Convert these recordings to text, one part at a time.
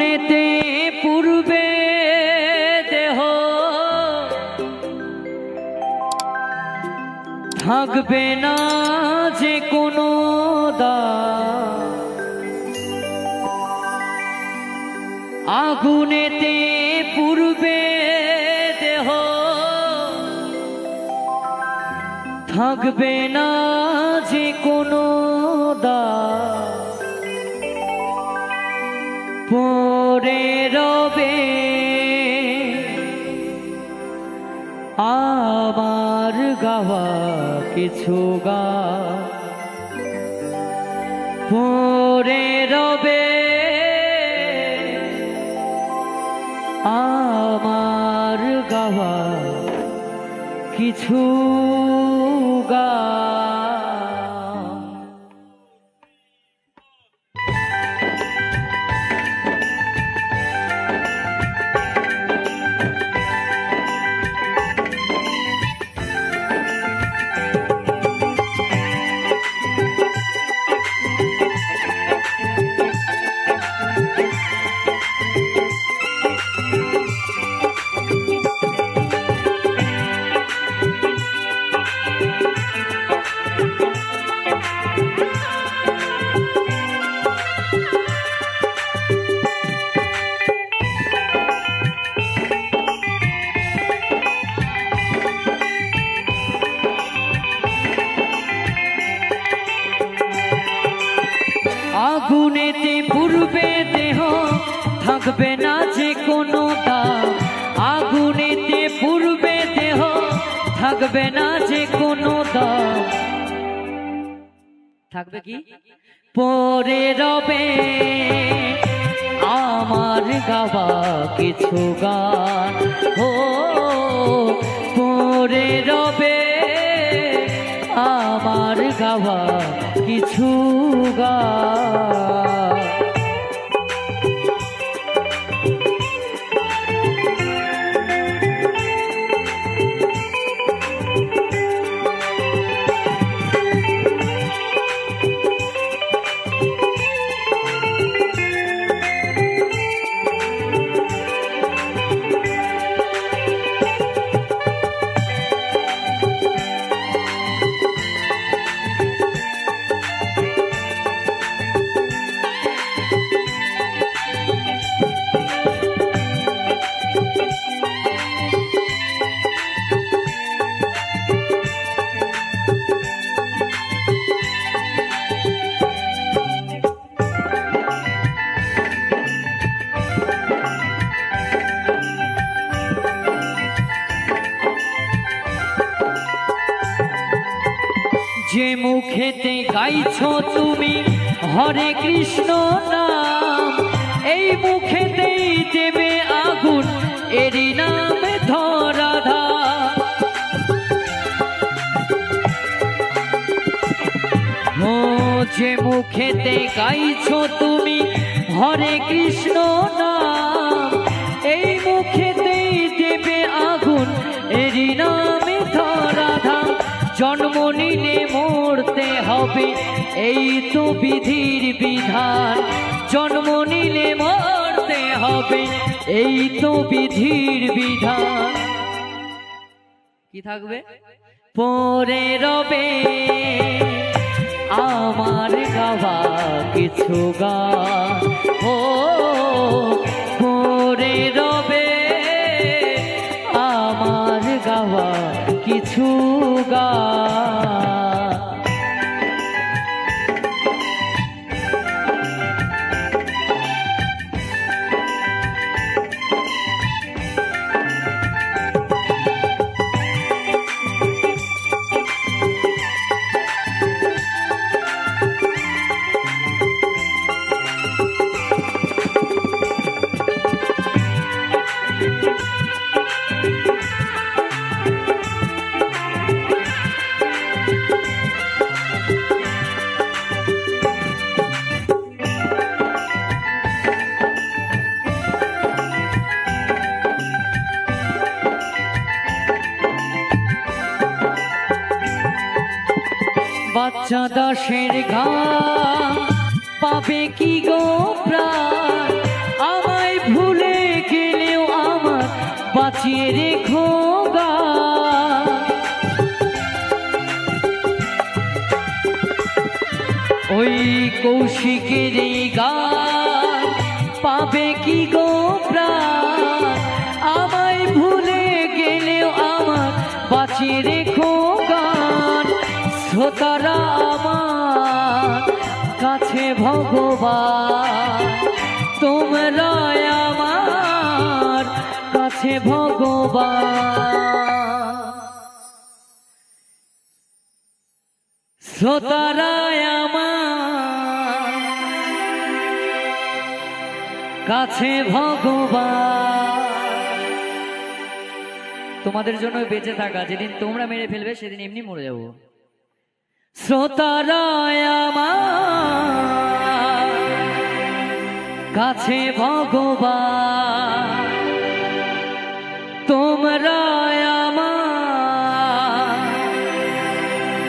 আগুনেতে পূর্বে দেহ থাকবে না যে কোনো দাগ। আগুনেতে পূর্বে দেহ থাকবে না যে কোনো দাগ। গাওয়া কিছু গা। পরে রবে আমার গাওয়া কিছু থাকবে না যে কোনো দাম আগুনেতে পূর্বে দেহ, থাকবে না যে কোনো দাম থাকবে কি? পরে রবে আমার গাওয়া কিছু গান। ও, পরে রবে আমার গাওয়া কিছু গান। গাইছো তুমি হরে কৃষ্ণ নাম। এই মুখেতেই দেবে আগুন এরি নামে ধরাধা। ও যে মুখেতে গাইছো তুমি হরে কৃষ্ণ নাম। মরতে হবে। এই তো বিধির বিধান। জন্ম নিলে মরতে হবে। এই তো বিধির বিধান। কি থাকবে? পরে রবে আমার গাওয়া কিছু গান। ও, পরে রবে আমার গাওয়া কিছু গান। দশের ঘর পাবে কি গো প্রাণ? আমায় ভুলে গেলেও আমার বাঁচিয়ে রেখো গা। ওই কৌশিকের গান পাবে কি গো ভগবান, তোমরা আমার কাছে ভগবান। শ্রোতারায় আমার কাছে ভগবান। তোমাদের জন্য বেঁচে থাকা, যেদিন তোমরা মেরে ফেলবে, সেদিন এমনি মরে যাব। শ্রোতারায় কাছে ভগবান তোমরা আমার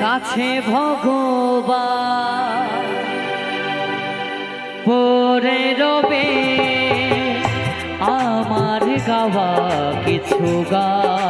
কাছে ভগবান। পরে রবে আমার গাওয়া কিছু গান।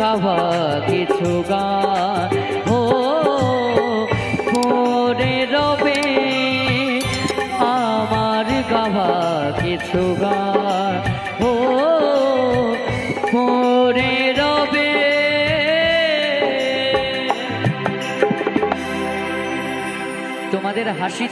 গাওয়া কিছু গান। ও পরে রবে আমার গাওয়া কিছু গান। ও রবে তোমাদের হাসি